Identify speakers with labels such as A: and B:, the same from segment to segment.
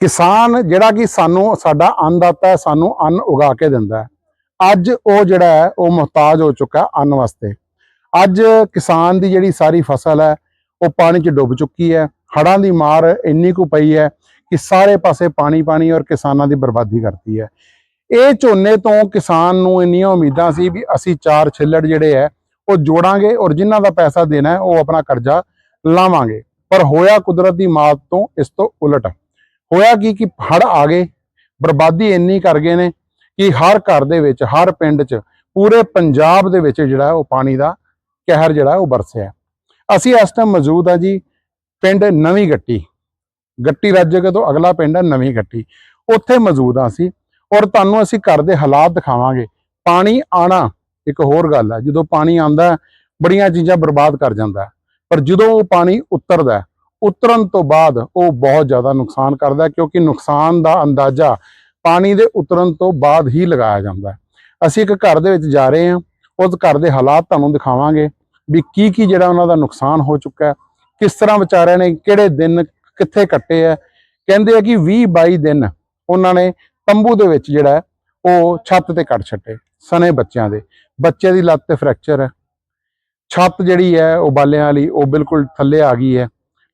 A: ਕਿਸਾਨ ਜਿਹੜਾ ਕਿ ਸਾਨੂੰ, ਸਾਡਾ ਅੰਨਦਾਤਾ ਹੈ, ਸਾਨੂੰ ਅੰਨ ਉਗਾ ਕੇ ਦਿੰਦਾ ਹੈ। ਅੱਜ ਉਹ ਜਿਹੜਾ ਹੈ, ਉਹ ਮੁਹਤਾਜ ਹੋ ਚੁੱਕਾ ਅੰਨ ਵਾਸਤੇ। ਅੱਜ ਕਿਸਾਨ ਦੀ ਜਿਹੜੀ ਸਾਰੀ ਫਸਲ ਹੈ, ਉਹ ਪਾਣੀ 'ਚ ਡੁੱਬ ਚੁੱਕੀ ਹੈ। ਹੜ੍ਹਾਂ ਦੀ ਮਾਰ ਇੰਨੀ ਕੁ ਪਈ ਹੈ ਕਿ ਸਾਰੇ ਪਾਸੇ ਪਾਣੀ ਪਾਣੀ ਔਰ ਕਿਸਾਨਾਂ ਦੀ ਬਰਬਾਦੀ ਕਰਤੀ ਹੈ। ਇਹ ਝੋਨੇ ਤੋਂ ਕਿਸਾਨ ਨੂੰ ਇੰਨੀਆਂ ਉਮੀਦਾਂ ਸੀ ਵੀ ਅਸੀਂ ਚਾਰ ਛਿੱਲੜ ਜਿਹੜੇ ਹੈ, ਉਹ ਜੋੜਾਂਗੇ ਔਰ ਜਿਨ੍ਹਾਂ ਦਾ ਪੈਸਾ ਦੇਣਾ ਹੈ, ਉਹ ਆਪਣਾ ਕਰਜ਼ਾ ਲਾਵਾਂਗੇ। ਪਰ ਹੋਇਆ ਕੁਦਰਤ ਦੀ ਮਾਤ ਤੋਂ ਇਸ ਤੋਂ ਉਲਟ। ਹੋਇਆ ਕੀ ਕਿ ਹੜ ਆ ਗਏ, ਬਰਬਾਦੀ ਇੰਨੀ ਕਰ ਗਏ ਨੇ ਕਿ ਹਰ ਘਰ ਦੇ ਵਿੱਚ, ਹਰ ਪਿੰਡ 'ਚ, ਪੂਰੇ ਪੰਜਾਬ ਦੇ ਵਿੱਚ ਜਿਹੜਾ ਉਹ ਪਾਣੀ ਦਾ ਕਹਿਰ ਜਿਹੜਾ ਉਹ ਬਰਸਿਆ ਅਸੀਂ ਇਸ ਟਾਈਮ ਮੌਜੂਦ ਆ ਜੀ ਪਿੰਡ ਨਵੀਂ ਗੱਟੀ। ਗੱਟੀ ਰਾਜੇ ਤੋਂ ਅਗਲਾ ਪਿੰਡ ਹੈ ਨਵੀਂ ਗੱਟੀ। ਉੱਥੇ ਮੌਜੂਦ ਆ ਅਸੀਂ ਔਰ ਤੁਹਾਨੂੰ ਅਸੀਂ ਘਰ ਦੇ ਹਾਲਾਤ ਦਿਖਾਵਾਂਗੇ। ਪਾਣੀ ਆਣਾ ਇੱਕ ਹੋਰ ਗੱਲ ਹੈ। ਜਦੋਂ ਪਾਣੀ ਆਂਦਾ ਬੜੀਆਂ ਚੀਜ਼ਾਂ ਬਰਬਾਦ ਕਰ ਜਾਂਦਾ। ਪਰ ਜਦੋਂ ਉਹ ਪਾਣੀ ਉਤਰਦਾ ਉਤਰਨ ਤੋਂ ਬਾਅਦ ਉਹ ਬਹੁਤ ਜ਼ਿਆਦਾ ਨੁਕਸਾਨ ਕਰਦਾ ਕਿਉਂਕਿ ਨੁਕਸਾਨ ਦਾ ਅੰਦਾਜ਼ਾ ਪਾਣੀ ਦੇ ਉਤਰਨ ਤੋਂ ਬਾਅਦ ਹੀ ਲਗਾਇਆ ਜਾਂਦਾ ਅਸੀਂ ਇੱਕ ਘਰ ਦੇ ਵਿੱਚ ਜਾ ਰਹੇ ਹਾਂ, ਉਸ ਘਰ ਦੇ ਹਾਲਾਤ ਤੁਹਾਨੂੰ ਦਿਖਾਵਾਂਗੇ ਵੀ ਕੀ ਕੀ ਜਿਹੜਾ ਉਹਨਾਂ ਦਾ ਨੁਕਸਾਨ ਹੋ ਚੁੱਕਾ ਹੈ, ਕਿਸ ਤਰ੍ਹਾਂ ਵਿਚਾਰਿਆਂ ਨੇ ਕਿਹੜੇ ਦਿਨ ਕਿੱਥੇ ਕੱਟੇ ਆ ਕਹਿੰਦੇ ਆ ਕਿ 20 22 ਦਿਨ ਉਹਨਾਂ ਨੇ ਤੰਬੂ ਦੇ ਵਿੱਚ ਜਿਹੜਾ ਉਹ ਛੱਤ ਤੇ ਕੱਟ ਛੱਟੇ ਸਨੇ ਬੱਚਿਆਂ ਦੇ। ਬੱਚੇ ਦੀ ਲੱਤ ਤੇ ਫ੍ਰੈਕਚਰ ਹੈ। ਛੱਤ ਜਿਹੜੀ ਹੈ ਉਹ ਬਾਲਿਆਂ ਵਾਲੀ, ਉਹ ਬਿਲਕੁਲ ਥੱਲੇ ਆ ਗਈ ਹੈ,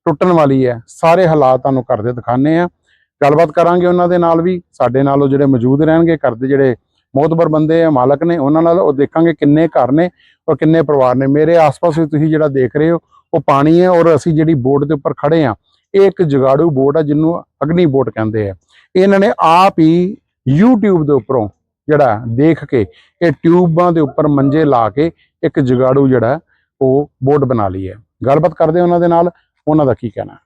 A: ਟੁੱਟਣ ਵਾਲੀ ਹੈ। ਸਾਰੇ ਹਾਲਾਤ ਤੁਹਾਨੂੰ ਘਰ ਦੇ ਦਿਖਾਣੇ ਆ ਗੱਲਬਾਤ ਕਰਾਂਗੇ ਉਹਨਾਂ ਦੇ ਨਾਲ ਵੀ। ਸਾਡੇ ਨਾਲ ਉਹ ਜਿਹੜੇ ਮੌਜੂਦ ਰਹਿਣਗੇ, ਘਰ ਦੇ ਜਿਹੜੇ ਮੋਤਬਰ ਬੰਦੇ ਆ, ਮਾਲਕ ਨੇ, ਉਹਨਾਂ ਨਾਲ ਉਹ ਦੇਖਾਂਗੇ ਕਿੰਨੇ ਘਰ ਨੇ ਔਰ ਕਿੰਨੇ ਪਰਿਵਾਰ ਨੇ। ਮੇਰੇ ਆਸ-ਪਾਸ ਵੀ ਤੁਸੀਂ ਜਿਹੜਾ ਦੇਖ ਰਹੇ ਹੋ, ਉਹ ਪਾਣੀ ਹੈ ਔਰ ਅਸੀਂ ਜਿਹੜੀ ਬੋਟ ਦੇ ਉੱਪਰ ਖੜੇ ਆ ਇਹ ਇੱਕ ਜਗਾੜੂ ਬੋਟ ਹੈ ਜਿਹਨੂੰ ਅਗਨੀ ਬੋਟ ਕਹਿੰਦੇ ਆ। ਇਹਨਾਂ ਨੇ ਆਪ ਹੀ YouTube ਦੇ ਉੱਪਰੋਂ ਜਿਹੜਾ ਦੇਖ ਕੇ ਇਹ ਟਿਊਬਾਂ ਦੇ ਉੱਪਰ ਮੰਜੇ ਲਾ ਕੇ ਇੱਕ ਜਗਾੜੂ ਜਿਹੜਾ ਉਹ ਬੋਟ ਬਣਾ ਲਈ ਹੈ। ਗੱਲਬਾਤ ਕਰਦੇ ਉਹਨਾਂ ਦੇ ਨਾਲ, ਉਹਨਾਂ ਦਾ ਕੀ ਕਹਿਣਾ?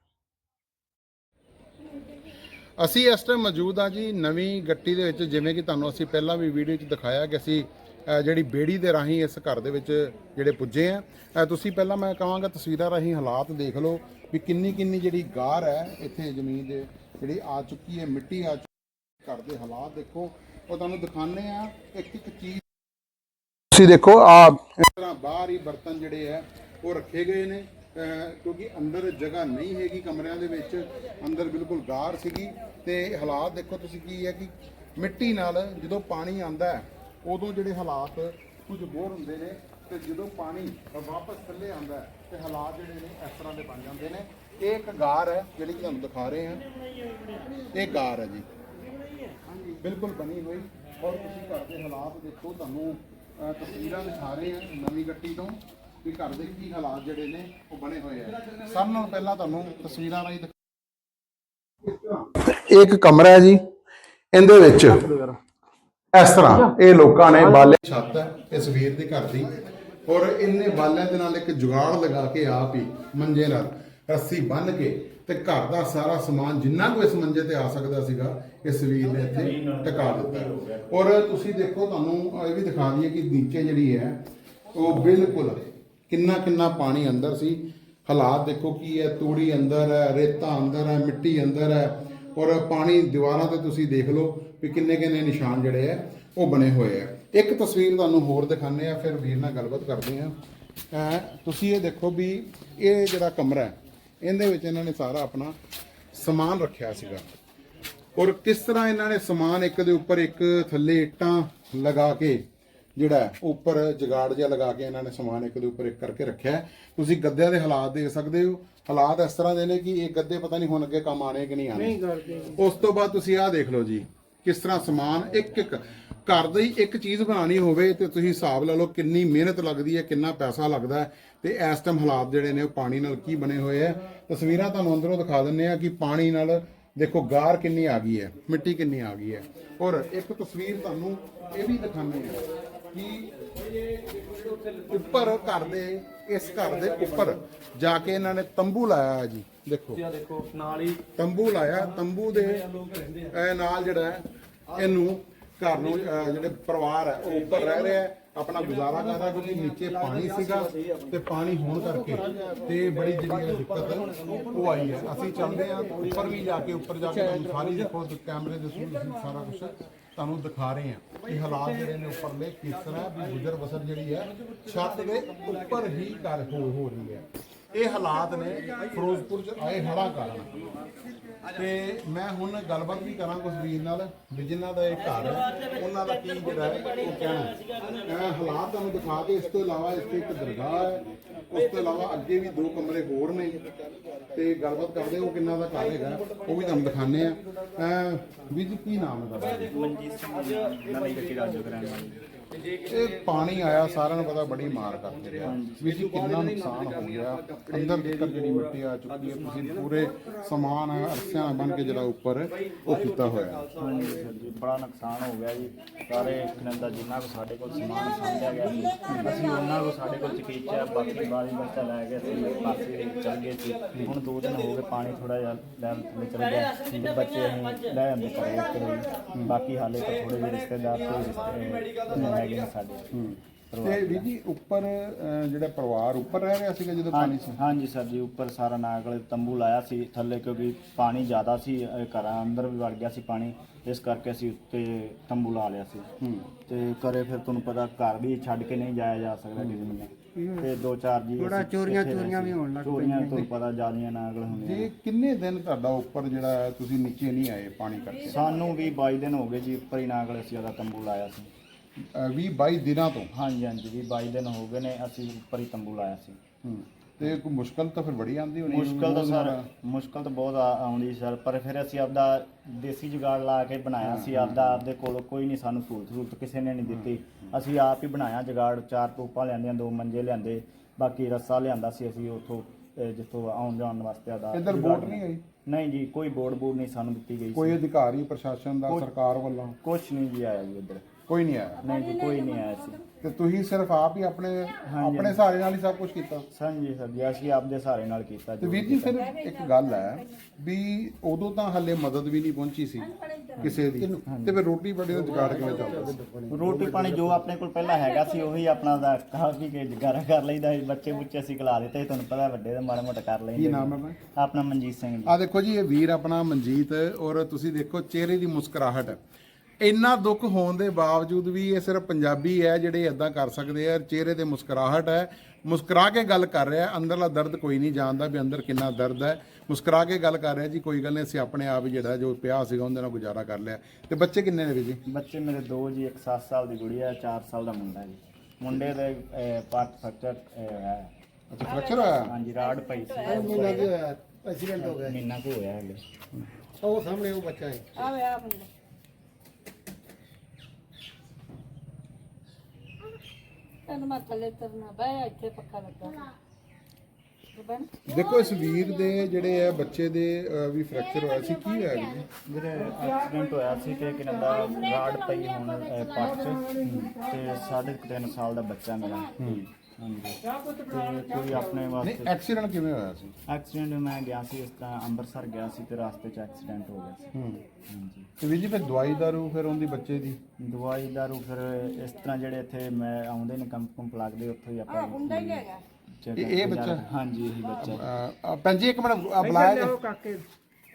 A: ਅਸੀਂ ਇਸ ਟਾਈਮ ਮੌਜੂਦ ਆ ਜੀ ਨਵੀਂ ਗੱਟੀ ਦੇ ਵਿੱਚ, ਜਿਵੇਂ ਕਿ ਤੁਹਾਨੂੰ ਅਸੀਂ ਪਹਿਲਾਂ ਵੀ ਵੀਡੀਓ 'ਚ ਦਿਖਾਇਆ ਕਿ ਅਸੀਂ ਜਿਹੜੀ ਬੇੜੀ ਦੇ ਰਾਹੀਂ ਇਸ ਘਰ ਦੇ ਵਿੱਚ ਜਿਹੜੇ ਪੁੱਜੇ ਆ ਤੁਸੀਂ ਪਹਿਲਾਂ ਮੈਂ ਕਹਾਂਗਾ ਤਸਵੀਰਾਂ ਰਾਹੀਂ ਹਾਲਾਤ ਦੇਖ ਲਓ ਵੀ ਕਿੰਨੀ ਕਿੰਨੀ ਜਿਹੜੀ ਗਾਰ ਹੈ ਇੱਥੇ ਜ਼ਮੀਨ ਦੇ, ਜਿਹੜੀ ਆ ਚੁੱਕੀ ਹੈ, ਮਿੱਟੀ ਆ ਚੁੱਕੀ ਘਰ ਦੇ ਹਾਲਾਤ ਦੇਖੋ ਉਹ ਤੁਹਾਨੂੰ ਦਿਖਾਣੇ ਆ ਇੱਕ ਇੱਕ ਚੀਜ਼। ਤੁਸੀਂ ਦੇਖੋ ਆ ਇਸ ਤਰ੍ਹਾਂ ਬਾਹਰ ਹੀ ਬਰਤਨ ਜਿਹੜੇ ਆ ਉਹ ਰੱਖੇ ਗਏ ਨੇ। ਕਿਉਂਕਿ ਅੰਦਰ ਜਗ੍ਹਾ ਨਹੀਂ ਹੈਗੀ ਕਮਰਿਆਂ ਦੇ ਵਿੱਚ। ਅੰਦਰ ਬਿਲਕੁਲ ਗਾਰ ਸੀਗੀ। ਤੇ ਹਾਲਾਤ ਦੇਖੋ ਤੁਸੀਂ ਕੀ ਹੈ ਕਿ ਮਿੱਟੀ ਨਾਲ ਜਦੋਂ ਪਾਣੀ ਆਂਦਾ ਹੈ ਉਦੋਂ ਜਿਹੜੇ ਹਾਲਾਤ ਕੁਝ ਬੋਰ ਹੁੰਦੇ ਨੇ। ਤੇ ਜਦੋਂ ਪਾਣੀ ਵਾਪਸ ਥੱਲੇ ਆਂਦਾ ਤੇ ਹਾਲਾਤ ਜਿਹੜੇ ਨੇ ਇਸ ਤਰ੍ਹਾਂ ਦੇ ਬਣ ਜਾਂਦੇ ਨੇ। ਇਹ ਇੱਕ ਗਾਰ ਹੈ ਜਿਹੜੀ ਕਿ ਤੁਹਾਨੂੰ ਦਿਖਾ ਰਹੇ ਹਾਂ। ਇਹ ਗਾਰ ਹੈ ਜੀ। ਬਿਲਕੁਲ ਬਣੀ ਹੋਈ ਔਰ ਤੁਸੀਂ ਘਰ ਦੇ ਹਾਲਾਤ ਦੇਖੋ ਤੁਹਾਨੂੰ ਤਸਵੀਰਾਂ ਦਿਖਾ ਰਹੇ ਹਾਂ ਨਵੀਂ ਗੱਟੀ ਤੋਂ ਕਿ ਘਰ ਦੇ ਕੀ ਹਾਲਾਤ ਜਿਹੜੇ ਨੇ ਉਹ ਬਣੇ ਹੋਏ ਆ। ਸਭ ਨਾਲੋਂ ਪਹਿਲਾਂ ਤੁਹਾਨੂੰ ਤਸਵੀਰਾਂ ਰਾਹੀਂ ਦਿਖਾ ਇੱਕ ਕਮਰਾ ਹੈ ਜੀ ਇਹਦੇ ਵਿੱਚ ਇਸ ਤਰ੍ਹਾਂ ਇਹ ਲੋਕਾਂ ਨੇ ਬਾਲੇ ਛੱਤ ਹੈ ਇਸ ਵੀਰ ਦੇ ਘਰ ਦੀ। ਔਰ ਇਹਨੇ ਬਾਲਿਆਂ ਦੇ ਨਾਲ ਇੱਕ ਜੁਗਾੜ ਲਗਾ ਕੇ ਆਪ ਹੀ ਮੰਜੇ ਨਾਲ ਰੱਸੀ ਬੰਨ੍ਹ ਕੇ ਤੇ ਘਰ ਦਾ ਸਾਰਾ ਸਮਾਨ ਜਿੰਨਾ ਕੋ ਇਸ ਮੰਜੇ ਤੇ ਆ ਸਕਦਾ ਸੀਗਾ ਇਸ ਵੀਰ ਨੇ ਇੱਥੇ ਟਿਕਾ ਦਿੱਤਾ। ਔਰ ਤੁਸੀਂ ਦੇਖੋ ਤੁਹਾਨੂੰ ਇਹ ਵੀ ਦਿਖਾ ਦਈਏ ਕਿ ਨੀਚੇ ਜਿਹੜੀ ਹੈ ਉਹ ਬਿਲਕੁਲ ਕਿੰਨਾ ਕਿੰਨਾ ਪਾਣੀ ਅੰਦਰ ਸੀ। ਹਾਲਾਤ ਦੇਖੋ ਕੀ ਹੈ ਤੂੜੀ ਅੰਦਰ ਹੈ ਰੇਤਾ ਅੰਦਰ ਹੈ ਮਿੱਟੀ ਅੰਦਰ ਹੈ। ਔਰ ਪਾਣੀ ਦੀਵਾਰਾਂ ਤੇ ਤੁਸੀਂ ਦੇਖ ਲਓ ਵੀ ਕਿੰਨੇ ਕਿੰਨੇ ਨਿਸ਼ਾਨ ਜਿਹੜੇ ਆ ਉਹ ਬਣੇ ਹੋਏ ਆ ਇੱਕ ਤਸਵੀਰ ਤੁਹਾਨੂੰ ਹੋਰ ਦਿਖਾਣੇ ਆ ਫਿਰ ਵੀਰ ਨਾਲ ਗੱਲਬਾਤ ਕਰਦੇ ਆ ਤੁਸੀਂ ਇਹ ਦੇਖੋ ਵੀ ਇਹ ਜਿਹੜਾ ਕਮਰਾ ਹੈ ਇਹਦੇ ਵਿੱਚ ਇਹਨਾਂ ਨੇ ਸਾਰਾ ਆਪਣਾ ਸਮਾਨ ਰੱਖਿਆ ਸੀਗਾ। ਔਰ ਕਿਸ ਤਰ੍ਹਾਂ ਇਹਨਾਂ ਨੇ ਸਮਾਨ ਇੱਕ ਦੇ ਉੱਪਰ ਇੱਕ ਥੱਲੇ ਇੱਟਾਂ ਲਗਾ ਕੇ ਜਿਹੜਾ ਉੱਪਰ ਜਗਾੜ ਜਿਹਾ ਲਗਾ ਕੇ ਇਹਨਾਂ ਨੇ ਸਮਾਨ ਇੱਕ ਦੇ ਉੱਪਰ ਇੱਕ ਕਰਕੇ ਰੱਖਿਆ। ਤੁਸੀਂ ਗੱਦਿਆਂ ਦੇ ਹਾਲਾਤ ਦੇਖ ਸਕਦੇ ਹੋ। ਹਾਲਾਤ ਇਸ ਤਰ੍ਹਾਂ ਦੇ ਨੇ ਕਿ ਇਹ ਗੱਦੇ ਪਤਾ ਨਹੀਂ ਹੁਣ ਅੱਗੇ ਕੰਮ ਆਣੇ ਕਿ ਨਹੀਂ ਆਣੇ ਉਸ ਤੋਂ ਬਾਅਦ ਤੁਸੀਂ ਆਹ ਦੇਖ ਲਓ ਜੀ ਕਿਸ ਤਰ੍ਹਾਂ ਸਮਾਨ ਇੱਕ ਇੱਕ ਘਰ ਦੀ ਇੱਕ ਚੀਜ਼ ਬਣਾਣੀ ਹੋਵੇ ਤੇ ਤੁਸੀਂ ਹਿਸਾਬ ਲਾ ਲਓ ਕਿੰਨੀ ਮਿਹਨਤ ਲੱਗਦੀ ਹੈ ਕਿੰਨਾ ਪੈਸਾ ਲੱਗਦਾ ਹੈ ਤੇ ਇਸ ਟਾਈਮ ਹਾਲਾਤ ਜਿਹੜੇ ਨੇ ਉਹ ਪਾਣੀ ਨਾਲ ਕੀ ਬਣੇ ਹੋਏ ਆ ਤਸਵੀਰਾਂ ਤੁਹਾਨੂੰ ਅੰਦਰੋਂ ਦਿਖਾ ਦਿੰਨੇ ਆ ਕਿ ਪਾਣੀ ਨਾਲ ਦੇਖੋ ਗਾਰ ਕਿੰਨੀ ਆ ਗਈ ਹੈ ਮਿੱਟੀ ਕਿੰਨੀ ਆ ਗਈ ਹੈ। ਔਰ ਇੱਕ ਤਸਵੀਰ ਤੁਹਾਨੂੰ ਇਹ ਵੀ ਦਿਖਾਉਂਦੇ ਆ ਕਿ ਉੱਪਰ ਘਰ ਦੇ ਇਸ ਘਰ ਦੇ ਉੱਪਰ ਜਾ ਕੇ ਇਹਨਾਂ ਨੇ ਤੰਬੂ ਲਾਇਆ ਹੈ ਜੀ ਦੇਖੋ।
B: ਦੇਖੋ ਨਾਲ ਹੀ
A: ਤੰਬੂ ਲਾਇਆ ਤੰਬੂ ਦੇ ਇਹ ਨਾਲ ਜਿਹੜਾ ਇਹਨੂੰ ਘਰ ਨੂੰ ਅਹ, ਜਿਹੜੇ ਪਰਿਵਾਰ ਹੈ ਉਹ ਉੱਪਰ ਰਹਿ ਰਿਹਾ ਹੈ। ਆਪਣਾ ਗੁਜ਼ਾਰਾ ਕਰ ਕਿਉਂਕਿ ਨੀਚੇ ਪਾਣੀ ਸੀਗਾ ਤੇ ਪਾਣੀ ਹੋਣ ਕਰਕੇ ਤੇ ਬੜੀ ਜਿਹੜੀ ਇਹ ਦਿੱਕਤ ਉਹ ਆਈ ਹੈ। ਅਸੀਂ ਚੱਲਦੇ ਹਾਂ ਉੱਪਰ ਵੀ ਜਾ ਕੇ ਉੱਪਰ ਜਾ ਕੇ ਤੁਹਾਨੂੰ ਸਾਰੀ ਦੇਖੋ ਤੇ ਕੈਮਰੇ ਦੇ ਥਰੂ ਅਸੀਂ ਸਾਰਾ ਕੁਝ ਤੁਹਾਨੂੰ ਦਿਖਾ ਰਹੇ ਹਾਂ ਕਿ ਹਾਲਾਤ ਜਿਹੜੇ ਨੇ ਉੱਪਰਲੇ ਕਿਸ ਤਰ੍ਹਾਂ ਵੀ ਗੁਜ਼ਰ ਬਸਰ ਜਿਹੜੀ ਹੈ ਛੱਤ ਦੇ ਉੱਪਰ ਹੀ ਕਰ ਹੋ ਹੋ ਰਹੀ ਹੈ। ਇਹ ਹਾਲਾਤ ਨੇ ਫਿਰੋਜ਼ਪੁਰ ਚ ਆਏ ਹੜਾ ਕਾਰਨ। ਤੇ ਮੈਂ ਹੁਣ ਗੱਲਬਾਤ ਵੀ ਕਰਾਂ ਕੁਝ ਵੀਰ ਨਾਲ ਵੀ ਜਿਨ੍ਹਾਂ ਦਾ ਇਹ ਘਰ ਹੈ, ਉਹਨਾਂ ਦਾ ਕੀ ਜਿਹੜਾ ਹੈ, ਉਹ ਕਹਿਣਾ ਹੈ। ਹਾਲਾਤ ਤੁਹਾਨੂੰ ਦਿਖਾ ਕੇ ਇਸ ਤੋਂ ਇਲਾਵਾ ਇੱਥੇ ਇੱਕ ਦਰਗਾਹ ਹੈ। ਉਸ ਤੋਂ ਇਲਾਵਾ ਅੱਗੇ ਵੀ ਦੋ ਕਮਰੇ ਹੋਰ ਨੇ। ਤੇ ਗੱਲਬਾਤ ਕਰਦੇ ਉਹ ਕਿੰਨਾ ਦਾ ਘਰ ਹੈਗਾ, ਉਹ ਵੀ ਤੁਹਾਨੂੰ ਦਿਖਾਣੇ ਆ ਵੀ ਜੀ, ਕੀ ਨਾਮ ਹੈ ਤੁਹਾਡਾ?
B: ਮਨਜੀਤ ਸਿੰਘ ਨਵੀਂ ਗੱਟੀ ਰਾਜੋ ਕਰਾਉਣ ਵਾਲੀ
A: ਇਹ ਪਾਣੀ ਆਇਆ, ਸਾਰਿਆਂ ਨੂੰ ਪਤਾ ਬੜੀ ਮਾਰ ਕਰਕੇ ਰਿਹਾ। ਵੀ ਜੀ ਕਿੰਨਾ ਨੁਕਸਾਨ ਹੋ ਗਿਆ। ਅੰਦਰ ਤੱਕ ਜਿਹੜੀ ਮਿੱਟੀ ਆ ਚੁੱਕੀ ਹੈ, ਤੁਸੀਂ ਪੂਰੇ ਸਮਾਨ ਅਰਸਿਆਂ ਬਣ ਕੇ ਜਿਹੜਾ ਉੱਪਰ ਉਹ ਕੀਤਾ ਹੋਇਆ।
B: ਹਾਂਜੀ ਸਰ ਜੀ, ਬੜਾ ਨੁਕਸਾਨ ਹੋ ਗਿਆ ਜੀ। ਸਾਰੇ ਖਨੰਦਾ ਜਿੰਨਾ ਕੋ ਸਾਡੇ ਕੋਲ ਸਮਾਨ ਸਾਂਭਿਆ ਗਿਆ ਸੀ, ਅਸੀਂ ਉਹਨਾਂ ਕੋ ਸਾਡੇ ਕੋਲ ਚਕੀਚਾ, ਬਾਕੀ ਬਾਰੀ ਬੱਚਾ ਲੈ ਕੇ ਅਸੀਂ ਪਾਸੇ ਚੱਲ ਗਏ ਸੀ। ਹੁਣ ਦੋ ਦਿਨ ਹੋ ਗਏ ਪਾਣੀ ਥੋੜਾ ਜਿਹਾ ਲੈਵਲ ਥੱਲੇ ਚਲ ਗਿਆ। ਤੇ ਬੱਚੇ ਅਸੀਂ ਲੈ ਆਂਦੇ ਪਰ ਬਾਕੀ ਹਾਲੇ ਤਾਂ ਥੋੜੇ ਜਿਹੇ ਰਿਸ਼ਤੇਦਾਰ ਤੇ ਰਿਸ਼ਤੇ ਹੈਗੇ ਨੇ ਸਾਡੇ
A: ਤੇ ਵੀ ਜੀ ਉੱਪਰ ਅਹ, ਜਿਹੜਾ ਪਰਿਵਾਰ ਉੱਪਰ ਰਹਿ ਰਿਹਾ ਸੀਗਾ ਜਦੋਂ ਪਾਣੀ ਸੀ?
B: ਹਾਂਜੀ ਸਰ ਜੀ ਉੱਪਰ ਸਾਰਾ ਨਾਗਲ ਤੰਬੂ ਲਾਇਆ ਸੀ ਥੱਲੇ ਕਿਉਂਕਿ ਪਾਣੀ ਜ਼ਿਆਦਾ ਸੀ ਅਹ ਘਰਾਂ ਅੰਦਰ ਵੀ ਵੜ ਗਿਆ ਸੀ ਪਾਣੀ ਇਸ ਕਰਕੇ ਅਸੀਂ ਉੱਤੇ ਤੰਬੂ ਲਾ ਲਿਆ ਸੀ।
A: ਹੂੰ।
B: ਤੇ ਘਰੇ ਫਿਰ ਤੁਹਾਨੂੰ ਪਤਾ ਘਰ ਵੀ ਛੱਡ ਕੇ ਨਹੀਂ ਜਾਇਆ ਜਾ ਸਕਦਾ ਕਿਸੇ ਨੂੰ ਤੇ ਦੋ ਚਾਰ ਜੀ ਅਸੀਂ
C: ਚੋਰੀਆਂ-
B: ਇੱਥੇ ਰਹੇ
C: ਚੋਰੀਆਂ
B: ਸੀ।
C: ਵੀ ਹੋਣ ਲੱਗ
B: ਚੋਰੀਆਂ ਤੁਹਾਨੂੰ ਪਤਾ ਜਿਆਦੀਆਂ ਨਾਗਲ ਹੁੰਦੀਆਂ
A: ਜੀ ਕਿੰਨੇ ਦਿਨ ਤੁਹਾਡਾ ਉੱਪਰ ਜਿਹੜਾ ਤੁਸੀਂ ਨੀਚੇ ਨਹੀਂ ਆਏ ਪਾਣੀ ਕਰਕੇ?
B: ਸਾਨੂੰ ਵੀ 22 ਦਿਨ ਹੋ ਗਏ ਜੀ ਉੱਪਰ ਹੀ ਨਾਗਲ ਅਸੀਂ ਉਹਦਾ ਤੰਬੂ ਲਾਇਆ ਸੀ।
A: 20 22 ਦਿਨਾਂ ਤੋਂ।
B: ਹਾਂਜੀ ਹਾਂਜੀ ਵੀ 22 ਦਿਨ ਹੋ ਗਏ ਨੇ ਅਸੀਂ ਉੱਪਰ ਹੀ ਤੰਬੂ ਲਾਇਆ ਸੀ।
A: ਹੂੰ ਤੇ ਕੋਈ ਮੁਸ਼ਕਲ ਤਾਂ ਫਿਰ ਬੜੀ ਆਂਦੀ ਹੋਣੀ
B: ਮੁਸ਼ਕਲ ਤਾਂ ਸਰ ਮੁਸ਼ਕਲ ਤਾਂ ਬਹੁਤ ਆ- ਆਉਂਦੀ ਸਰ ਪਰ ਫਿਰ ਅਸੀਂ ਆਪਦਾ ਦੇਸੀ ਜੁਗਾੜ ਲਾ ਕੇ ਬਣਾਇਆ ਸੀ ਆਪਦਾ ਆਪਦੇ ਕੋਲ ਕੋਈ ਨਹੀਂ ਸਾਨੂੰ ਸਹੂਲਤ ਸਹੂਲਤ ਕਿਸੇ ਨੇ ਨਹੀਂ ਦਿੱਤੀ। ਅਸੀਂ ਆਪ ਹੀ ਬਣਾਇਆ ਜੁਗਾੜ ਚਾਰ ਟੋਪਾਂ ਲਿਆਂਦੀਆਂ ਦੋ ਮੰਜੇ ਲਿਆਂਦੇ ਬਾਕੀ ਰੱਸਾ ਲਿਆਂਦਾ ਸੀ ਅਸੀਂ ਉੱਥੋਂ ਅਹ, ਜਿੱਥੋਂ ਆਉਣ ਜਾਣ ਵਾਸਤੇ ਆਦਾ
A: ਇੱਧਰ ਬੋਟ ਨਹੀਂ ਆਈ
B: ਨਹੀਂ ਜੀ ਕੋਈ ਬੋਰਡ ਬੋਰਡ ਨਹੀਂ ਸਾਨੂੰ ਦਿੱਤੀ ਗਈ
A: ਕੋਈ
B: ਸੀ।
A: ਅਧਿਕਾਰੀ ਪ੍ਰਸ਼ਾਸਨ ਦਾ
B: ਕੋਈ-
A: ਸਰਕਾਰ ਵੱਲੋਂ?
B: ਕੁਛ ਨਹੀਂ ਜੀ ਆਇਆ ਜੀ ਉੱਧਰ
A: ਕੋਈ ਨਹੀਂ ਆਇਆ।
B: ਨਹੀਂ ਜੀ ਕੋਈ ਨਹੀਂ ਆਇਆ ਸੀ।
A: ਤੇ ਤੁਸੀਂ ਸਿਰਫ ਆਪ ਹੀ ਆਪਣੇ ਆਪਣੇ ਸਹਾਰੇ ਨਾਲ ਹੀ ਸਭ ਕੁਝ ਕੀਤਾ?
B: ਹਾਂਜੀ ਸਰ ਜੀ ਅਸੀਂ ਆਪਦੇ ਸਹਾਰੇ ਨਾਲ ਕੀਤਾ
A: ਤੇ
B: ਜੋ
A: ਵੀਰ ਜੀ ਫਿਰ ਇੱਕ ਗੱਲ ਹੈ ਵੀ ਉਦੋਂ ਤਾਂ ਹੱਲੇ ਮਦਦ ਵੀ ਨਹੀਂ ਪਹੁੰਚੀ ਸੀ ਕਿਸੇ ਦੀ। ਤੇ ਫਿਰ ਰੋਟੀ ਬੜੀ ਦਾ ਜੁਗਾੜ ਕਿਵੇਂ ਚੱਲਦਾ? ਸੀ
B: ਰੋਟੀ ਪਾਣੀ ਜੋ ਆਪਣੇ ਕੋਲ ਪਹਿਲਾਂ ਹੈਗਾ ਸੀ ਉਹੀ ਆਪਣਾ ਦਾ ਖਾ ਪੀ ਕੇ ਗੁਜ਼ਾਰਾ ਕਰ ਲਈਦਾ ਸੀ। ਬੱਚੇ ਬੁੱਚੇ ਅਸੀਂ ਖਿਲਾ ਦਿੱਤੇ ਸੀ, ਤੁਹਾਨੂੰ ਪਤਾ ਵੱਡੇ ਦਾ ਮਾੜਾ ਮੋਟਾ ਕਰ ਲੈਂਦੇ
A: ਕੀ ਨਾਮ ਹੈ ਭਾਈ?
B: ਆਪਣਾ ਮਨਜੀਤ ਸਿੰਘ ਜੀ।
A: ਆ ਦੇਖੋ ਜੀ ਇਹ ਵੀਰ ਆਪਣਾ ਮਨਜੀਤ ਔਰ ਤੁਸੀਂ ਦੇਖੋ ਚਿਹਰੇ ਦੀ ਮੁਸਕਰਾਹਟ। ਇੰਨਾ ਦੁੱਖ ਹੋਣ ਦੇ ਬਾਵਜੂਦ ਵੀ ਇਹ ਸਿਰਫ ਪੰਜਾਬੀ ਹੈ ਜਿਹੜੇ ਇਦਾਂ ਕਰ ਸਕਦੇ ਆ ਚਿਹਰੇ ਤੇ ਮੁਸਕਰਾਹਟ ਹੈ। ਮੁਸਕਰਾ ਕੇ ਗੱਲ ਕਰ ਰਿਹਾ ਅੰਦਰਲਾ ਦਰਦ ਕੋਈ ਨਹੀਂ ਜਾਣਦਾ ਵੀ ਅੰਦਰ ਕਿੰਨਾ ਦਰਦ ਹੈ। ਮੁਸਕਰਾ ਕੇ ਗੱਲ ਕਰ ਰਿਹਾ ਜੀ ਕੋਈ ਗੱਲ ਨਹੀਂ ਅਸੀਂ ਆਪਣੇ ਆਪ ਹੀ ਜਿਹੜਾ ਜੋ ਪਿਆ ਸੀਗਾ ਉਹਦੇ ਨਾਲ ਗੁਜ਼ਾਰਾ ਕਰ ਲਿਆ। ਤੇ ਬੱਚੇ ਕਿੰਨੇ ਨੇ ਵੀ ਜੀ?
B: ਬੱਚੇ ਮੇਰੇ ਦੋ ਜੀ ਇੱਕ 7 ਸਾਲ ਦੀ ਗੁੜੀਆ 4 ਸਾਲ ਦਾ ਮੁੰਡਾ ਜੀ। ਮੁੰਡੇ ਦੇ ਪਾਰਟ ਫ੍ਰੈਕਚਰ ਹੈ।
A: ਅੱਛਾ ਫ੍ਰੈਕਚਰ ਹੋਇਆ?
B: ਹਾਂਜੀ ਰਾੜ ਪਈ ਸੀ।
C: ਮਹੀਨਾ ਕੀ ਹੋਇਆ ਐਕਸੀਡੈਂਟ ਹੋ ਗਿਆ।
B: ਮਹੀਨਾ ਕੁ ਹੋਇਆ ਹਲੇ।
C: ਉਹ ਸਾਹਮਣੇ ਉਹ ਬੱਚਾ ਹੈ।
D: ਆ ਬੰਦਾ ਤੈਨੂੰ ਮੈਂ ਥੱਲੇ ਤਰਨਾ ਬਹਿ ਇੱਥੇ ਪੱਖਾ ਲੱਗਾ ਬਣ।
A: ਦੇਖੋ ਇਸ ਵੀਰ ਦੇ ਜਿਹੜੇ ਆ ਬੱਚੇ ਦੇ ਅਹ, ਵੀ ਫ੍ਰੈਕਚਰ ਹੋਇਆ ਸੀ ਕੀ ਹੋਇਆ ਜੀ?
B: ਵੀਰੇ ਐਕਸੀਡੈਂਟ ਹੋਇਆ ਸੀ ਕਿ ਕਿਨਾਂ ਦਾ ਰਾੜ ਪਈ ਹੁਣ ਅਹ, ਪੱਟ 'ਚ ਤੇ ਸਾਢੇ ਕੁ ਤਿੰਨ ਸਾਲ ਦਾ ਬੱਚਾ ਮੇਰਾ। ਤੇ ਕੋਈ ਆਪਣੇ
A: ਨਹੀਂ
B: ਵਾਸਤੇ?
A: ਐਕਸੀਡੈਂਟ ਕਿਵੇਂ ਹੋਇਆ ਸੀ?
B: ਐਕਸੀਡੈਂਟ ਮੈਂ ਗਿਆ ਸੀ ਇਸ ਤਰ੍ਹਾਂ ਅੰਮ੍ਰਿਤਸਰ ਗਿਆ ਸੀ ਤੇ ਰਸਤੇ 'ਚ ਐਕਸੀਡੈਂਟ ਹੋ ਗਿਆ ਸੀ।
A: ਹੂੰ।
B: ਹਾਂਜੀ।
A: ਤੇ ਵੀਰ ਜੀ ਫਿਰ ਦਵਾਈ ਦਾਰੂ ਫਿਰ ਉਹਦੀ ਬੱਚੇ ਦੀ?
B: ਦਵਾਈ ਦਾਰੂ ਫਿਰ ਇਸ ਤਰ੍ਹਾਂ ਜਿਹੜੇ ਇੱਥੇ ਮੈਂ ਆਉਂਦੇ ਨੇ ਕੰਪ ਕੰਪ ਲੱਗਦੇ ਉੱਥੋਂ ਹੀ ਆਪਾਂ
D: ਹੁੰਦਾ ਹੀ ਹੈਗਾ।
B: check
A: ਇਹ- ਇਹ ਬੱਚਾ?
B: ਹਾਂਜੀ ਇਹੀ ਬੱਚਾ।
A: ਅਹ, ਅਹ, ਭੈਣ ਜੀ ਇੱਕ ਮਿੰਟ ਅਹ, ਬੁਲਾਇਆ ਜੀ।
C: ਉਹ ਕਾਕੇ।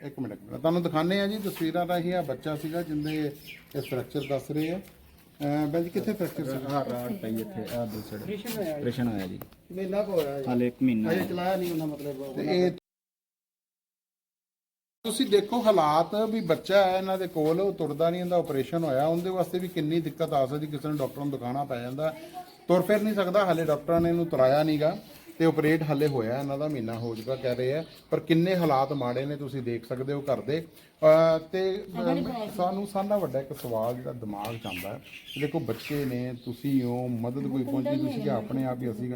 A: ਇੱਕ ਮਿੰਟ ਇੱਕ ਮਿੰਟ। ਤੁਹਾਨੂੰ ਦਿਖਾਣੇ ਆ ਜੀ ਤਸਵੀਰਾਂ ਰਾਹੀਂ ਆ ਬੱਚਾ ਸੀਗਾ ਜਿੰਦੇ ਇਹ ਫ੍ਰੈਕਚਰ ਦੱਸ ਰਹੇ ਆ। ਜੀ ਕਿੱਥੇ ਫ੍ਰੈਕਚਰ ਸੀ
B: ਹਾਂ ਰਾੜ ਪਈ ਇੱਥੇ ਆ ਦੂਸਰੇ
C: ਆਪਰੇਸ਼ਨ ਹੋਇਆ
B: ਜੀ।
C: ਮਹੀਨਾ ਕੋ ਹੋਇਆ
B: ਹਾਲੇ ਇੱਕ ਮਹੀਨਾ
C: ਅਜੇ ਚਲਾਇਆ ਨਹੀਂ ਉਹਨਾਂ ਮਤਲਬ
A: ਤੇ ਇਹ ਤੁਸੀਂ ਦੇਖੋ ਹਾਲਾਤ ਵੀ ਬੱਚਾ ਹੈ ਇਹਨਾਂ ਦੇ ਕੋਲ ਉਹ ਤੁਰਦਾ ਨਹੀਂ ਇਹਦਾ ਆਪਰੇਸ਼ਨ ਹੋਇਆ। ਉਹਦੇ ਵਾਸਤੇ ਵੀ ਕਿੰਨੀ ਦਿੱਕਤ ਆ ਸਕਦੀ ਕਿਸੇ ਨੂੰ ਡਾਕਟਰ ਨੂੰ ਦਿਖਾਣਾ ਪੈ ਜਾਂਦਾ। ਤੁਰ ਫਿਰ ਨਹੀਂ ਸਕਦਾ ਹਾਲੇ ਡਾਕਟਰਾਂ ਨੇ ਇਹਨੂੰ ਤੁਰਾਇਆ ਨਹੀਂਗਾ ਤੇ ਆਪਰੇਟ ਹਾਲੇ ਹੋਇਆ ਇਹਨਾਂ ਦਾ ਮਹੀਨਾ ਹੋ ਚੁੱਕਾ ਕਹਿ ਰਹੇ ਆ ਪਰ ਕਿੰਨੇ ਹਾਲਾਤ ਮਾੜੇ ਨੇ ਤੁਸੀਂ ਦੇਖ ਸਕਦੇ ਹੋ ਘਰ ਦੇ। ਅਹ ਤੇ ਸਾਨੂੰ ਸਾਡਾ ਵੱਡਾ ਇੱਕ ਸਵਾਲ ਜਿਹੜਾ ਦਿਮਾਗ 'ਚ ਆਉਂਦਾ ਹੈ ਦੇਖੋ ਬੱਚੇ ਨੇ ਤੁਸੀਂ ਹੋ ਮਦਦ ਕੋਈ ਪਹੁੰਚੀ ਤੁਸੀਂ ਕਿ ਆਪਣੇ ਆਪ ਹੀ ਅਸੀਂ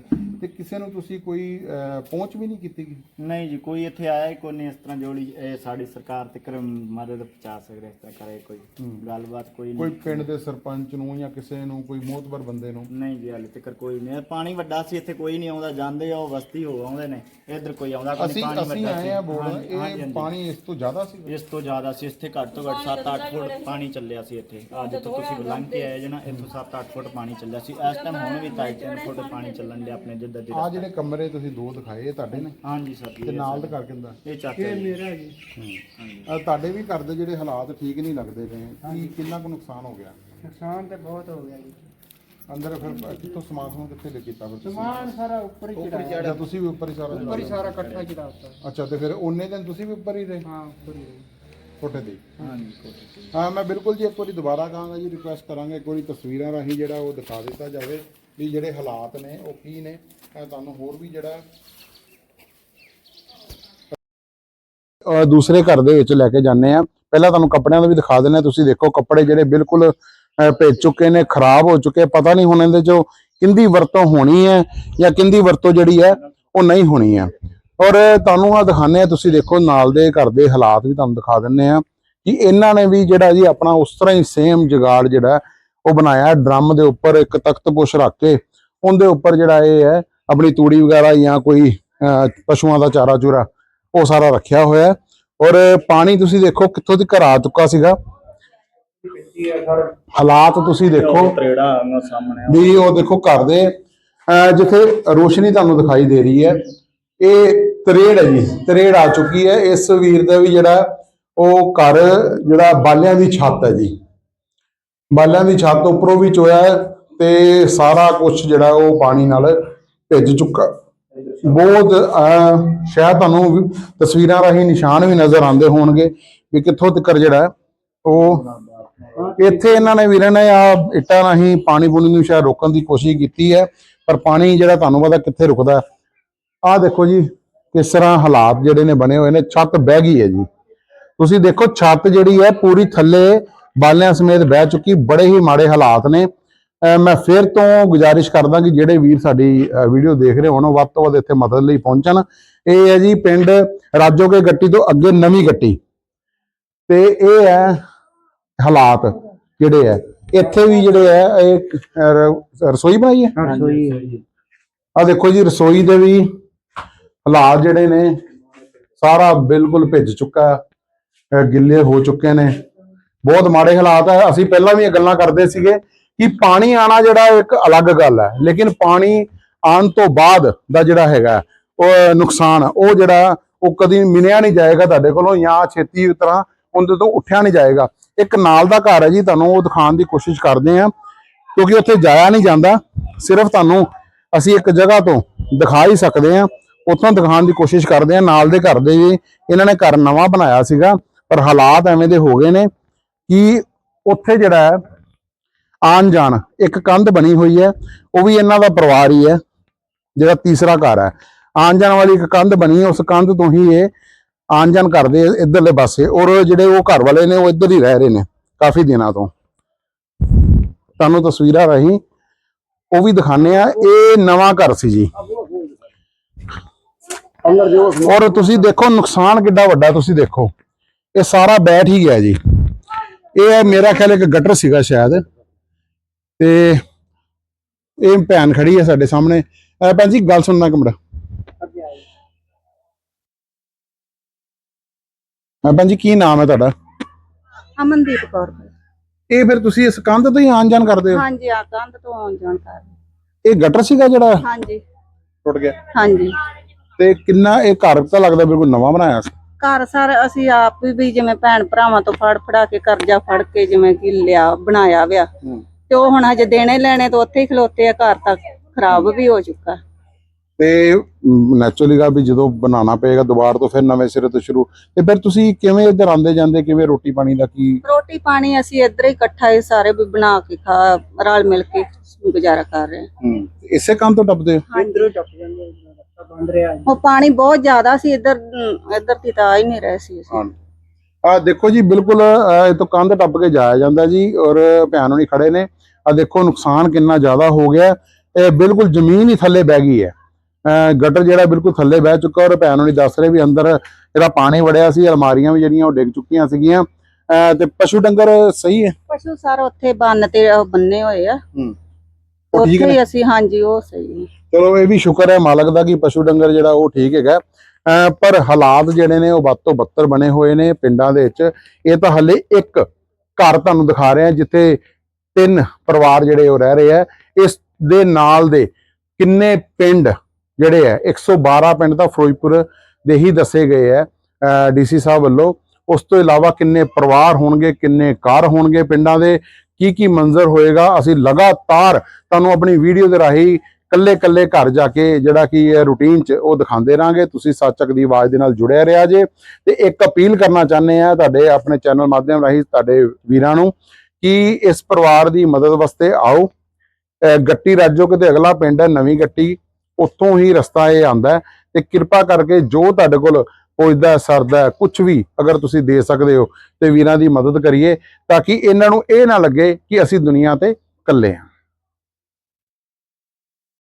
A: ਤੇ ਕਿਸੇ ਨੂੰ ਤੁਸੀਂ ਕੋਈ ਅਹ, ਪਹੁੰਚ ਵੀ ਨਹੀਂ ਕੀਤੀ ਗੀ।
B: ਨਹੀਂ ਜੀ ਕੋਈ ਇੱਥੇ ਆਇਆ ਹੀ ਕੋਈ ਨਹੀਂ ਇਸ ਤਰ੍ਹਾਂ ਜੋੜੀ ਇਹ ਸਾਡੀ ਸਰਕਾਰ ਤੱਕ ਮਦਦ ਪਹੁੰਚਾ ਸਕਦੇ ਇਸ ਤਰ੍ਹਾਂ ਕਰੇ ਕੋਈ ਗੱਲਬਾਤ ਕੋਈ
A: ਕੋਈ
B: ਨਹੀਂ।
A: ਪਿੰਡ ਦੇ ਸਰਪੰਚ ਨੂੰ ਜਾਂ ਕਿਸੇ ਨੂੰ ਕੋਈ ਮੋਤਬਰ ਬੰਦੇ ਨੂੰ?
B: ਨਹੀਂ ਜੀ ਹਾਲੇ ਤੱਕ ਕੋਈ ਨਹੀਂ। ਪਾਣੀ ਵੱਡਾ ਸੀ ਇੱਥੇ ਕੋਈ ਨਹੀਂ ਆਉਂਦਾ ਜਾਂਦੇ ਆ ਉਹ ਬਸਤੀ ਹੋ ਆਉਂਦੇ ਨੇ। ਇੱਧਰ ਕੋਈ ਆਉਂਦਾ ਕੋਈ
A: ਅਸੀਂ
B: ਨਹੀਂ, ਪਾਣੀ
A: ਅਸੀਂ
B: ਵੱਡਾ
A: ਆਏ ਆ। ਬੋਲ
B: ਹਾਂਜੀ, ਹਾਂਜੀ,
A: ਇਹ
B: ਹਾਂਜੀ।
A: ਪਾਣੀ ਇਸ ਤੋਂ ਜ਼ਿਆਦਾ ਸੀ।
B: ਇਸ ਤੋਂ ਜ਼ਿਆਦਾ ਸੀ ਇੱਥੇ ਘੱਟ ਤੋਂ ਘੱਟ 7-8 ਫੁੱਟ ਪਾਣੀ ਚੱਲਿਆ ਸੀ ਇੱਥੇ। ਅੱਜ ਤੋਂ ਤੁਸੀਂ ਲੰਘ ਕੇ ਆਏ ਜੇ ਨਾ ਇੱਥੋਂ 7-8 ਫੁੱਟ ਪਾਣੀ ਚੱਲਿਆ ਸੀ। ਇਸ ਟਾਈਮ ਹੁਣ ਵੀ 2.5 ਫੁੱਟ ਪਾਣੀ ਚੱਲਣ ਡਿਆ ਆਪਣੇ ਜਿੱਦਾਂ ਦੀ
A: ਆ ਜਿਹੜੇ ਕਮਰੇ ਤੁਸੀਂ ਦੋ ਦਿਖਾਏ ਇਹ ਤੁਹਾਡੇ ਨੇ?
B: ਹਾਂਜੀ ਸਰ ਜੀ
A: ਤੇ ਨਾਲ ਦੇ ਘਰ ਕਿੰਦਾ?
B: ਇਹ ਚਾਚਾ ਜੀ।
C: ਮੇਰਾ ਜੀ।
A: ਤੁਹਾਡੇ ਵੀ ਘਰ ਦੇ ਜਿਹੜੇ ਹਾਲਾਤ ਠੀਕ ਨਹੀਂ ਲੱਗਦੇ ਪਏ ਕੀ ਕਿੰਨਾ ਕੁ ਨੁਕਸਾਨ ਹੋ ਗਿਆ?
C: ਨੁਕਸਾਨ ਤੇ ਬਹੁਤ ਹੋ ਗਿਆ ਜੀ।
A: ਅੰਦਰ ਫਿਰ ਕਿੱਥੋਂ ਸਮਾਨ ਸਮੂਨ ਕਿੱਥੇ ਲੈ ਕੀਤਾ ਫਿਰ ਤੁਸੀਂ?
C: ਸਮਾਨ ਸਾਰਾ ਉੱਪਰ ਹੀ ਚੜਾਇਆ
A: ਅੱਛਾ ਤੁਸੀਂ ਵੀ ਉੱਪਰ ਹੀ ਸਾਰਾ?
C: ਉੱਪਰ ਹੀ ਸਾਰਾ ਇਕੱਠਾ ਚੜਾ ਦਿੱਤਾ
A: ਅੱਛਾ ਤੇ ਫਿਰ ਉਹਨੇ ਦਿਨ ਤੁਸੀਂ ਵੀ ਉੱਪਰ ਹੀ ਰਹੇ?
C: ਹਾਂ ਉੱਪਰ ਹੀ।
A: ਕੋਠੇ ਤੇ? ਹੀ?
B: ਹਾਂਜੀ ਕੋਠੇ
A: ਹਾਂ ਮੈਂ ਬਿਲਕੁਲ ਜੀ ਇੱਕ ਵਾਰੀ ਦੁਬਾਰਾ ਕਹਾਂਗਾ ਜੀ ਰਿਕੁਐਸਟ ਕਰਾਂਗੇ ਇੱਕ ਵਾਰੀ ਤਸਵੀਰਾਂ ਰਾਹੀਂ ਜਿਹੜਾ ਉਹ ਦਿਖਾ ਦਿੱਤਾ ਜਾਵੇ। ਵੀ ਜਿਹੜੇ ਹਾਲਾਤ ਨੇ, ਉਹ ਕੀ ਨੇ? ਮੈਂ ਤੁਹਾਨੂੰ ਹੋਰ ਵੀ ਜਿਹੜਾ ਦੂਸਰੇ ਘਰ ਦੇ ਵਿੱਚ ਲੈ ਕੇ ਜਾਂਦੇ ਆ ਪਹਿਲਾਂ ਤੁਹਾਨੂੰ ਕੱਪੜਿਆਂ ਦਾ ਵੀ ਦਿਖਾ ਦਿੰਦੇ ਹਾਂ। ਤੁਸੀਂ ਦੇਖੋ, ਕੱਪੜੇ ਜਿਹੜੇ ਬਿਲਕੁਲ ਅਹ ਚੁੱਕੇ ਨੇ, ਖਰਾਬ ਹੋ ਚੁੱਕੇ ਪਤਾ ਨਹੀਂ ਹੁਣ ਇਹਦੇ ਚੋਂ ਕਿੰਦੀ ਵਰਤੋਂ ਹੋਣੀ ਹੈ ਜਾਂ ਕਿੰਦੀ ਵਰਤੋਂ ਜਿਹੜੀ ਹੈ, ਉਹ ਨਹੀਂ ਹੋਣੀ ਹੈ। ਔਰ ਤੁਹਾਨੂੰ ਆ ਦਿਖਾਉਂਦੇ ਆ ਤੁਸੀਂ ਦੇਖੋ, ਨਾਲ ਦੇ ਘਰ ਦੇ ਹਾਲਾਤ ਵੀ ਤੁਹਾਨੂੰ ਦਿਖਾ ਦਿੰਦੇ ਆ ਕਿ ਇਹਨਾਂ ਨੇ ਵੀ ਜਿਹੜਾ ਜੀ ਆਪਣਾ ਉਸ ਤਰ੍ਹਾਂ ਹੀ ਸੇਮ ਜੁਗਾੜ ਜਿਹੜਾ ਉਹ ਬਣਾਇਆ ਡਰਮ ਦੇ ਉੱਪਰ ਇੱਕ ਤਖਤ ਪੁਸ਼ ਰੱਖ ਕੇ। ਉਹਦੇ ਉੱਪਰ ਜਿਹੜਾ ਇਹ ਹੈ, ਆਪਣੀ ਤੂੜੀ ਵਗੈਰਾ ਜਾਂ ਕੋਈ ਪਸ਼ੂਆਂ ਦਾ ਚਾਰਾ ਚੂਰਾ, ਉਹ ਸਾਰਾ ਰੱਖਿਆ ਹੋਇਆ ਔਰ ਪਾਣੀ ਤੁਸੀਂ ਦੇਖੋ ਕਿੱਥੋਂ ਤੱਕ ਆ ਚੁੱਕਾ ਸੀਗਾ। ਹਾਲਾਤ ਤੁਸੀਂ ਦੇਖੋ। ਵੀ ਉਹ ਦੇਖੋ ਘਰ ਦੇ, ਅਹ, ਜਿੱਥੇ ਰੋਸ਼ਨੀ ਤੁਹਾਨੂੰ ਦਿਖਾਈ ਦੇ ਰਹੀ ਹੈ, ਇਹ ਤਰੇੜ ਹੈ ਜੀ, ਤਰੇੜ ਆ ਚੁੱਕੀ ਹੈ। ਇਸ ਵੀਰ ਦਾ ਵੀ ਜਿਹੜਾ ਉਹ ਘਰ, ਜਿਹੜਾ ਬਾਲਿਆਂ ਦੀ ਛੱਤ ਹੈ ਜੀ। ਬਾਲਿਆਂ ਦੀ ਛੱਤ ਉੱਪਰੋਂ ਵੀ ਚੋਇਆ ਹੈ ਤੇ ਸਾਰਾ ਕੁਝ ਜਿਹੜਾ ਉਹ ਪਾਣੀ ਨਾਲ ਭਿੱਜ ਚੁੱਕਾ। ਬਹੁਤ ਸ਼ਾਇਦ ਤੁਹਾਨੂੰ ਤਸਵੀਰਾਂ ਰਾਹੀਂ ਨਿਸ਼ਾਨ ਵੀ ਨਜ਼ਰ ਆਉਂਦੇ ਹੋਣਗੇ ਵੀ ਕਿੱਥੋਂ ਤੱਕ ਜਿਹੜਾ ਉਹ ਇੱਥੇ ਇਹਨਾਂ ਨੇ ਵੀਰਾਂ ਨੇ ਆ ਇੱਟਾਂ ਰਾਹੀਂ ਪਾਣੀ ਪੂਣੀ ਨੂੰ ਸ਼ਾਇਦ ਰੋਕਣ ਦੀ ਕੋਸ਼ਿਸ਼ ਕੀਤੀ ਹੈ, ਪਰ ਪਾਣੀ ਜਿਹੜਾ ਤੁਹਾਨੂੰ ਪਤਾ ਕਿੱਥੇ ਰੁਕਦਾ ਆਹ ਦੇਖੋ ਜੀ, ਕਿਸ ਤਰ੍ਹਾਂ ਹਾਲਾਤ ਜਿਹੜੇ ਨੇ ਬਣੇ ਹੋਏ ਨੇ, ਛੱਤ ਬਹਿ ਗਈ ਹੈ ਜੀ। ਤੁਸੀਂ ਦੇਖੋ, ਛੱਤ ਜਿਹੜੀ ਹੈ ਪੂਰੀ ਥੱਲੇ ਬਾਲਿਆਂ ਸਮੇਤ ਬਹਿ ਚੁੱਕੀ ਬੜੇ ਹੀ ਮਾੜੇ ਹਾਲਾਤ ਨੇ। ਅਹ ਮੈਂ ਫਿਰ ਤੋਂ ਗੁਜ਼ਾਰਿਸ਼ ਕਰਦਾ ਕਿ ਜਿਹੜੇ ਵੀਰ ਸਾਡੀ ਵੀਡੀਓ ਦੇਖ ਰਹੇ ਹੋਣ ਉਹ ਵੱਧ ਤੋਂ ਵੱਧ ਇੱਥੇ ਮਦਦ ਲਈ ਪਹੁੰਚਣ। ਇਹ ਹੈ ਜੀ ਪਿੰਡ ਰਾਜੋਕੇ ਗੱਟੀ ਤੋਂ ਅੱਗੇ ਨਵੀਂ ਗੱਟੀ। ਤੇ ਇਹ ਹੈ ਹਾਲਾਤ ਜਿਹੜੇ ਹੈ। ਇੱਥੇ ਵੀ ਜਿਹੜੇ ਹੈ ਇਹ ਰਸੋਈ ਬਣਾਈ ਹੈ?
C: ਰਸੋਈ ਹੈ। ਜੀ
A: ਆ ਦੇਖੋ ਜੀ ਰਸੋਈ ਦੇ ਵੀ ਹਾਲਾਤ ਜਿਹੜੇ ਨੇ ਸਾਰਾ ਬਿਲਕੁਲ ਭਿੱਜ ਚੁੱਕਾ ਗਿੱਲੇ ਹੋ ਚੁੱਕੇ ਨੇ। ਬਹੁਤ ਮਾੜੇ ਹਾਲਾਤ ਹੈ ਅਸੀਂ ਪਹਿਲਾਂ ਵੀ ਇਹ ਗੱਲਾਂ ਕਰਦੇ ਸੀਗੇ ਕਿ ਪਾਣੀ ਆਣਾ ਜਿਹੜਾ ਇੱਕ ਅਲੱਗ ਗੱਲ ਹੈ, ਲੇਕਿਨ ਪਾਣੀ ਆਉਣ ਤੋਂ ਬਾਅਦ ਦਾ ਜਿਹੜਾ ਹੈਗਾ, ਉਹ ਨੁਕਸਾਨ ਉਹ ਜਿਹੜਾ, ਉਹ ਕਦੀ ਮਿਲਿਆ ਨਹੀਂ ਜਾਏਗਾ ਤੁਹਾਡੇ ਕੋਲੋਂ ਜਾਂ ਛੇਤੀ ਤਰ੍ਹਾਂ ਉਹਦੇ ਤੋਂ ਉੱਠਿਆ ਨਹੀਂ ਜਾਏਗਾ। ਇੱਕ ਨਾਲ ਦਾ ਘਰ ਹੈ ਜੀ, ਤੁਹਾਨੂੰ ਉਹ ਦਿਖਾਉਣ ਦੀ ਕੋਸ਼ਿਸ਼ ਕਰਦੇ ਆ ਕਿਉਂਕਿ ਉੱਥੇ ਜਾਇਆ ਨਹੀਂ ਜਾਂਦਾ। ਸਿਰਫ ਤੁਹਾਨੂੰ ਅਸੀਂ ਇੱਕ ਜਗ੍ਹਾ ਤੋਂ ਦਿਖਾ ਹੀ ਸਕਦੇ ਆ ਉੱਥੋਂ ਦਿਖਾਉਣ ਦੀ ਕੋਸ਼ਿਸ਼ ਕਰਦੇ ਆ ਨਾਲ ਦੇ ਘਰ ਦੇ ਵੀ ਇਹਨਾਂ ਨੇ ਘਰ ਨਵਾਂ ਬਣਾਇਆ ਸੀਗਾ, ਪਰ ਹਾਲਾਤ ਐਵੇਂ ਦੇ ਹੋ ਗਏ ਨੇ। ਕਿ ਉੱਥੇ ਜਿਹੜਾ ਹੈ, ਆਣ ਜਾਣ, ਇੱਕ ਕੰਧ ਬਣੀ ਹੋਈ ਹੈ, ਉਹ ਵੀ ਇਹਨਾਂ ਦਾ ਪਰਿਵਾਰ ਹੀ ਹੈ, ਜਿਹੜਾ ਤੀਸਰਾ ਘਰ ਹੈ। ਆਣ ਜਾਣ ਵਾਲੀ ਇੱਕ ਕੰਧ ਬਣੀ ਹੈ ਉਸ ਕੰਧ ਤੋਂ ਹੀ ਇਹ ਆਣ ਜਾਣ ਕਰਦੇ ਆ ਇੱਧਰਲੇ ਪਾਸੇ, ਔਰ ਜਿਹੜੇ ਉਹ ਘਰ ਵਾਲੇ ਨੇ, ਉਹ ਇੱਧਰ ਹੀ ਰਹਿ ਰਹੇ ਨੇ, ਕਾਫੀ ਦਿਨਾਂ ਤੋਂ। ਤੁਹਾਨੂੰ ਤਸਵੀਰਾਂ ਰਾਹੀਂ ਉਹ ਵੀ ਦਿਖਾਣੇ ਆ ਇਹ ਨਵਾਂ ਘਰ ਸੀ ਜੀ। ਔਰ ਤੁਸੀਂ ਦੇਖੋ, ਨੁਕਸਾਨ ਕਿੱਡਾ ਵੱਡਾ ਤੁਸੀਂ ਦੇਖੋ। ਇਹ ਸਾਰਾ ਬੈਠ ਹੀ ਗਿਆ ਜੀ। ਇਹ ਹੈ ਮੇਰਾ ਖਿਆਲ ਇੱਕ ਗਟਰ ਸੀਗਾ ਸ਼ਾਇਦ। ਤੇ ਇਹ ਭੈਣ ਖੜੀ ਹੈ ਸਾਡੇ ਸਾਹਮਣੇ। ਭੈਣ ਜੀ ਗੱਲ ਸੁਣਨਾ ਅਹ ਭੈਣ ਜੀ ਕੀ ਨਾਮ ਹੈ ਤੁਹਾਡਾ?
E: ਅਮਨਦੀਪ ਕੌਰ।
A: ਇਹ ਫਿਰ ਤੁਸੀਂ ਇਸ ਕੰਧ ਤੋਂ ਹੀ ਆਣ ਜਾਣ ਕਰਦੇ ਹੋ?
E: ਹਾਂਜੀ ਆ ਕੰਧ ਤੋਂ ਆਉਣ ਜਾਣ ਕਰ
A: ਇਹ ਗਟਰ ਸੀਗਾ ਜਿਹੜਾ?
E: ਹਾਂਜੀ।
A: ਟੁੱਟ ਗਿਆ।
E: ਹਾਂਜੀ।
A: ਤੇ ਕਿੰਨਾ ਇਹ ਘਰ ਤਾਂ ਲੱਗਦਾ ਬਿਲਕੁਲ ਨਵਾਂ ਬਣਾਇਆ ਸੀ।
E: ਘਰ ਸਰ ਅਸੀਂ ਆਪ ਵੀ ਵੀ ਜਿਵੇਂ ਭੈਣ ਭਰਾਵਾਂ ਤੋਂ ਫੜ ਫੜਾ ਕੇ ਕਰਜ਼ਾ ਫੜ ਕੇ ਜਿਵੇਂ ਕਿ ਲਿਆ ਬਣਾਇਆ ਵਿਆ। ਤੇ ਉਹ ਹੁਣ ਹਜੇ ਦੇਣੇ ਲੈਣੇ ਤੋਂ ਉੱਥੇ ਹੀ ਖਲੋਤੇ ਆ ਘਰ ਤੱਕ ਖਰਾਬ ਵੀ ਹੋ ਚੁੱਕਾ।
A: ਤੇ ਨੈਚੁਰਲੀ ਗਾ ਵੀ ਜਦੋਂ ਬਣਾਉਣਾ ਪਏਗਾ ਦੁਬਾਰਾ ਤੋਂ ਫਿਰ ਨਵੇਂ ਸਿਰੇ ਤੋਂ ਸ਼ੁਰੂ। ਤੇ ਫਿਰ ਤੁਸੀਂ ਕਿਵੇਂ ਇੱਧਰ ਆਉਂਦੇ ਜਾਂਦੇ ਕਿਵੇਂ ਰੋਟੀ ਪਾਣੀ ਦਾ ਕੀ?
E: ਰੋਟੀ ਪਾਣੀ ਅਸੀਂ ਇੱਧਰ ਹੀ ਇਕੱਠਾ ਹੀ ਸਾਰੇ ਵੀ ਬਣਾ ਕੇ ਖਾ ਰਲ ਮਿਲ ਕੇ ਗੁਜ਼ਾਰਾ ਕਰ ਰਹੇ ਹਾਂ।
A: ਇਸੇ ਕੰਮ ਤੋਂ ਟੱਪਦੇ ਹੋ?
C: ਇਧਰੋਂ ਟੱਪ ਜਾਂਦੇ ਬੰਦ ਰਿਹਾ ਜੀ।
E: ਉਹ ਪਾਣੀ ਬਹੁਤ ਜ਼ਿਆਦਾ ਸੀ ਇੱਧਰ ਇੱਧਰ ਦੀ ਤਾਂ ਆ ਹੀ ਨਹੀਂ ਰਹੇ ਸੀ ਅਸੀਂ।
A: ਆ ਦੇਖੋ ਜੀ ਬਿਲਕੁਲ ਅਹ, ਇਹ ਤੋਂ ਕੰਧ ਟੱਪ ਕੇ ਜਾਇਆ ਜਾਂਦਾ ਜੀ ਔਰ ਭੈਣ ਹੋਣੀ ਖੜੇ ਨੇ। ਆ ਦੇਖੋ ਨੁਕਸਾਨ ਕਿੰਨਾ ਜ਼ਿਆਦਾ ਹੋ ਗਿਆ। ਇਹ ਬਿਲਕੁਲ ਜ਼ਮੀਨ ਹੀ ਥੱਲੇ ਬਹਿ ਗਈ ਹੈ। ਅਹ, ਗਟਰ ਜਿਹੜਾ ਬਿਲਕੁਲ ਥੱਲੇ ਬਹਿ ਚੁੱਕਾ ਔਰ ਭੈਣ ਹੋਣੀ ਦੱਸ ਰਹੇ ਵੀ ਅੰਦਰ ਜਿਹੜਾ ਪਾਣੀ ਵੜਿਆ ਸੀ ਅਲਮਾਰੀਆਂ ਵੀ ਜਿਹੜੀਆਂ ਉਹ ਡਿੱਗ ਚੁੱਕੀਆਂ ਸੀਗੀਆਂ। ਅਹ, ਤੇ ਪਸ਼ੂ ਡੰਗਰ ਸਹੀ ਹੈ?
E: ਪਸ਼ੂ ਸਾਰੇ ਉੱਥੇ ਬੰਨ ਤੇ ਉਹ ਬੰਨੇ ਹੋਏ ਆ।
A: ਉਹ ਠੀਕ
E: ਉੱਥੇ
A: ਨੇ?
E: ਹੀ ਅਸੀਂ ਹਾਂਜੀ ਉਹ ਸਹੀ। ਹੈ
A: ਚਲੋ ਇਹ ਵੀ ਸ਼ੁਕਰ ਹੈ ਮਾਲਕ ਦਾ ਕਿ ਪਸ਼ੂ ਡੰਗਰ ਜਿਹੜਾ ਉਹ ਠੀਕ ਹੈਗਾ। ਪਰ ਹਾਲਾਤ ਜਿਹੜੇ ਨੇ ਉਹ ਵੱਧ ਤੋਂ ਬੱਤਰ ਬਣੇ ਹੋਏ ਨੇ ਪਿੰਡਾਂ ਦੇ ਵਿੱਚ। ਇਹ ਤਾਂ ਹੱਲੇ ਇੱਕ ਘਰ ਤੁਹਾਨੂੰ ਦਿਖਾ ਰਹੇ ਹਾਂ ਜਿੱਥੇ ਤਿੰਨ ਪਰਿਵਾਰ ਜਿਹੜੇ ਉਹ ਰਹਿ ਰਹੇ ਆ। ਇਸ ਦੇ ਨਾਲ ਦੇ ਕਿੰਨੇ ਪਿੰਡ ਜਿਹੜੇ ਆ 112 ਪਿੰਡ ਤਾਂ ਫਿਰੋਜ਼ਪੁਰ ਦੇ ਹੀ ਦੱਸੇ ਗਏ ਆ ਡੀਸੀ ਸਾਹਿਬ ਵੱਲੋਂ। ਉਸ ਤੋਂ ਇਲਾਵਾ ਕਿੰਨੇ ਪਰਿਵਾਰ ਹੋਣਗੇ, ਕਿੰਨੇ ਘਰ ਹੋਣਗੇ ਪਿੰਡਾਂ ਦੇ, ਕੀ ਕੀ ਮੰਜ਼ਰ ਹੋਏਗਾ। ਅਸੀਂ ਲਗਾਤਾਰ ਤੁਹਾਨੂੰ ਆਪਣੀ ਵੀਡੀਓ ਦੇ ਰਾਹੀਂ ਕੱਲੇ ਕੱਲੇ ਘਰ ਜਾ ਕੇ ਜਿਹੜਾ ਕਿ ਹੈ ਰੂਟੀਨ ਚ ਉਹ ਦਿਖਾਉਂਦੇ ਰਾਂਗੇ ਤੁਸੀਂ ਸੱਚਕ ਦੀ ਆਵਾਜ਼ ਦੇ ਨਾਲ ਜੁੜਿਆ ਰਿਹਾ ਜੇ। ਤੇ ਇੱਕ ਅਪੀਲ ਕਰਨਾ ਚਾਹੁੰਦੇ ਆ ਤੁਹਾਡੇ ਆਪਣੇ ਚੈਨਲ ਮਾਧਿਅਮ ਰਾਹੀਂ, ਤੁਹਾਡੇ ਵੀਰਾਂ ਨੂੰ ਕਿ ਇਸ ਪਰਿਵਾਰ ਦੀ ਮਦਦ ਵਾਸਤੇ ਆਓ। ਗੱਟੀ ਰਾਜੋ ਕਿਤੇ ਅਗਲਾ ਪਿੰਡ ਹੈ, ਨਵੀਂ ਗੱਟੀ, ਉੱਥੋਂ ਹੀ ਰਸਤਾ ਇਹ ਆਂਦਾ ਹੈ। ਤੇ ਕਿਰਪਾ ਕਰਕੇ ਜੋ ਤੁਹਾਡੇ ਕੋਲ ਪੁੱਜਦਾ, ਸਰਦਾ ਕੁਝ ਵੀ ਅਗਰ ਤੁਸੀਂ ਦੇ ਸਕਦੇ ਹੋ, ਤੇ ਵੀਰਾਂ ਦੀ ਮਦਦ ਕਰੀਏ ਤਾਂ ਕਿ ਇਹਨਾਂ ਨੂੰ ਇਹ ਨਾ ਲੱਗੇ ਕਿ ਅਸੀਂ ਦੁਨੀਆ ਤੇ ਇਕੱਲੇ ਹਾਂ।